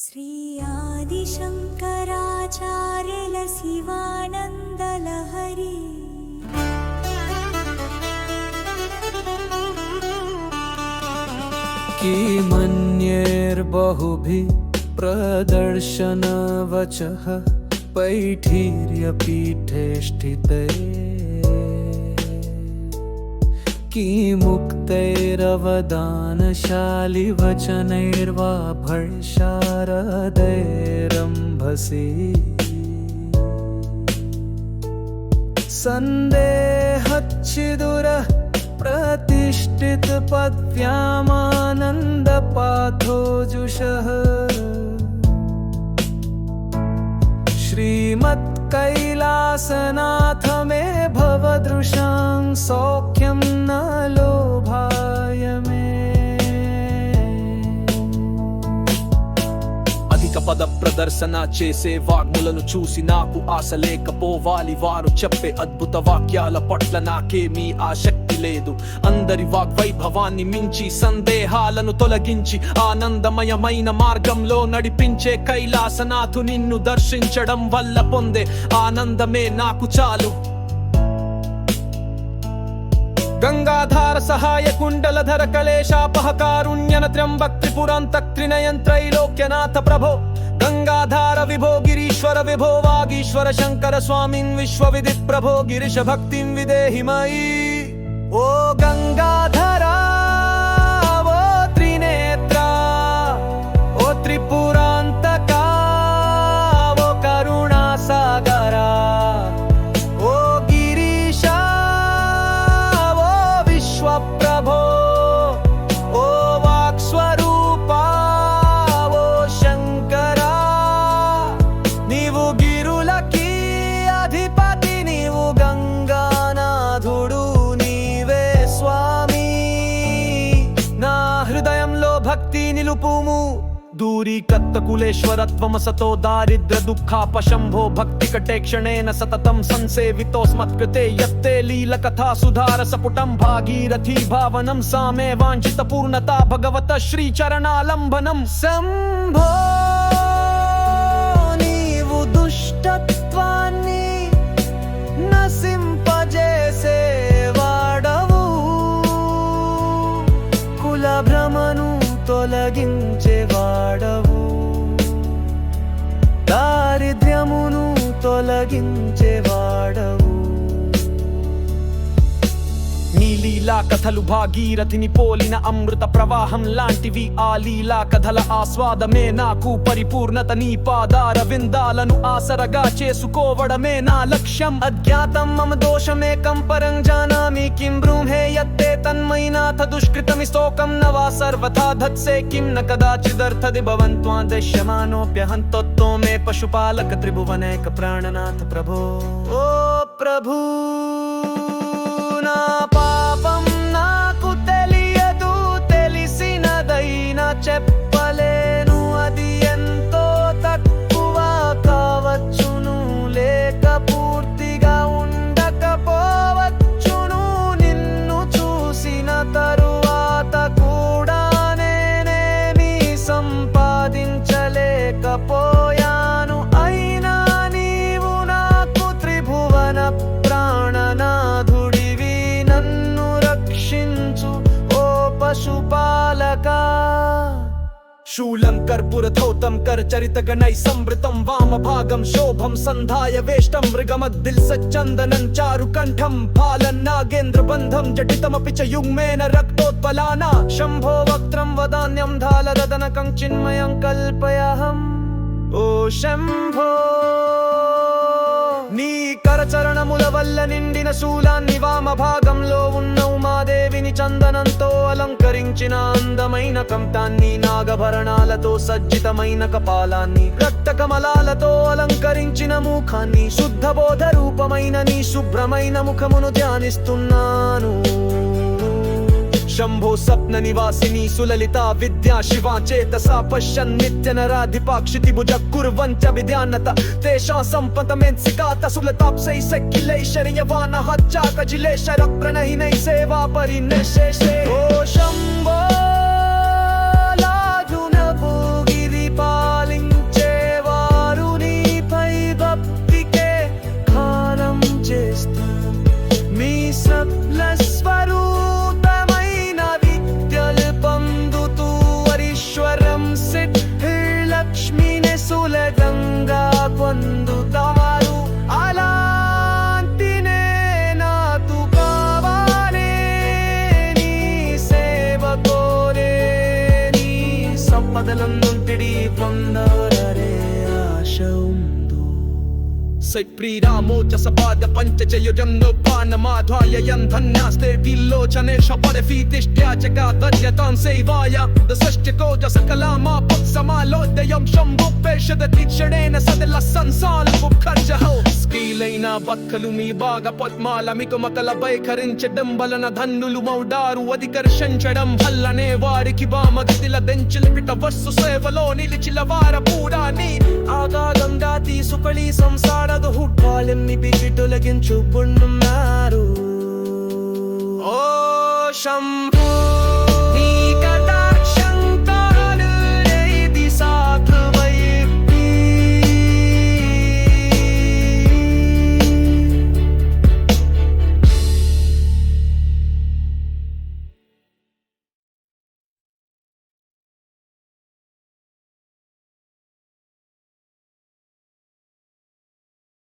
श्रियादिशङ्कराचार्य शिवानन्दलहरी किमन्यैर्बहुभिः प्रदर्शनवचः पैठीर्यपीठे पैठिर्यपीठेष्ठिते किमुक्तैरवदानशालिवचनैर्वा भर्षारदैरम्भसि सन्देहच्छिदुरः प्रतिष्ठितपदव्यामानन्दपाथोजुषः श्रीमत्कैलासनाथ मे भवदृशां सौख्यं न लोभाय పద ప్రదర్శన చేసే వాగ్ములను చూసి నాకు ఆశ లేకపోవాలి. వారు చెప్పే అద్భుత వాక్యాల పట్ల నాకేమీ ఆసక్తి లేదు. అందరి వాగ్వైభవాన్ని మించి సందేహాలను తొలగించి ఆనందమయమైన మార్గంలో నడిపించే కైలాసనాథు నిన్ను దర్శించడం వల్ల పొందే ఆనందమే నాకు చాలు. గంగాధార సహాయ కుండలధర కలేశాపహ కారుణ్యన త్ర్యంబక్ త్రిపురాంత త్రైలోక్యనాథ ప్రభో गङ्गाधार विभो गिरीश्वर विभो वागीश्वर शङ्कर स्वामिन् विश्वविदि प्रभो गिरिश भक्तिं विदेहि मयि ओ गङ्गा గిరులకి అధిపతి నీవు గంగానాథుడు నీవే స్వామి. నా హృదయంలో భక్తి నిలుపుము. దూరీ కత్తకులేశ్వరత్వమసతో దారిద్ర దుఃఖాపశంభో భక్తి కటేక్షణేన సతతం సంసేవితోస్మత్కృతే యత్తే లీల కథా సుధార సపుటం భాగీరథీ భావనం సామే వాంఛిత దుష్టత్వాన్ని నసింపజేసే వాడవు. కులభ్రమను తొలగించే వాడవు. దారిద్ర్యమును తొలగించే లీలా కథలు భాగీరథిని పోలిన అమృత ప్రవాహం లాంటివి ఆ లీలా కథల ఆస్వాదమే నాకు పరిపూర్ణత నీ పాదార విందాలను ఆసరగా చేసుకోవడమే నా లక్ష్యం అజ్ఞాతం మమ దోషమేకం పరం జానామి కిం బ్రూహే యత్తే తన్మయనాథ దుష్కృతమి స్తోకం న వా సర్వథా ధత్సే కిం న కదాచిదర్థది భవంత్వా దశ్యమానోప్యహంతోత్తో మే పశుపాలక త్రిభువనేక ప్రాణనాథ ప్రభో ఓ ప్రభూ पशुपालका। शूलङ्कर पुरथोतं करचरितगणैः संवृतं वामभागं शोभं सन्धाय वेष्टं मृगमद्दिल्सच्चन्दनं चारुकण्ठं फालं नागेन्द्रबन्धं जटितमपि च युग्मेन, रक्तोत्पलाना शम्भो वक्त्रं वदान्यं धालदनकं चिन्मयं कल्पयाहम। ओ शम्भो చరణముల వల్ల నిండిన శూలాన్ని వామ భాగంలో ఉన్న ఉమాదేవిని చందనంతో అలంకరించిన అందమైన కంఠాన్ని నాగభరణాలతో సజ్జితమైన కపాలాన్ని రక్త కమలాలతో అలంకరించిన ముఖాన్ని శుద్ధ బోధ రూపమైన నీ శుభ్రమైన ముఖమును ధ్యానిస్తున్నాను. शंभो सप्न निवासिनी सुललिता विद्या शिवा चेतसा पश्यन् नित्यनराधिपा क्षितिभुज कुर्वन् च विद्यानत तेषां सम्पतमेत्सिकात सुलताप्सैः सखिलैः शर्यवानः चाकजिलेशरप्रणहिनैः सेवा परिनिशेषे। सप्रीरामो च सपाद पञ्च च धन्यास्ते विल्लोचने शपथीतिष्ठ्या च का तज तं सैवाय सष्टितो स कलामापत् పరిషద తీర్చడైన సదల సంసాలపు ఖర్జహో స్కీలైన బక్కలు మీ బాగా పద్మాల మీకు మతల బైకరించడం వలన ధన్నులు మౌడారు అధికర్షించడం వల్లనే వారికి వామగతిల దెంచుల పిట వస్సు సేవలో నిలిచిల వార పూరాని ఆగాదం దాతి సుకళి సంసారద ಹುಟ್ಟಾಳೆಮ್ಮಿ ಬಿಗಿಟೊಲಗಿಂಚು ಬುಣ್ಣುನ್ನಾರು ఓ శంభూ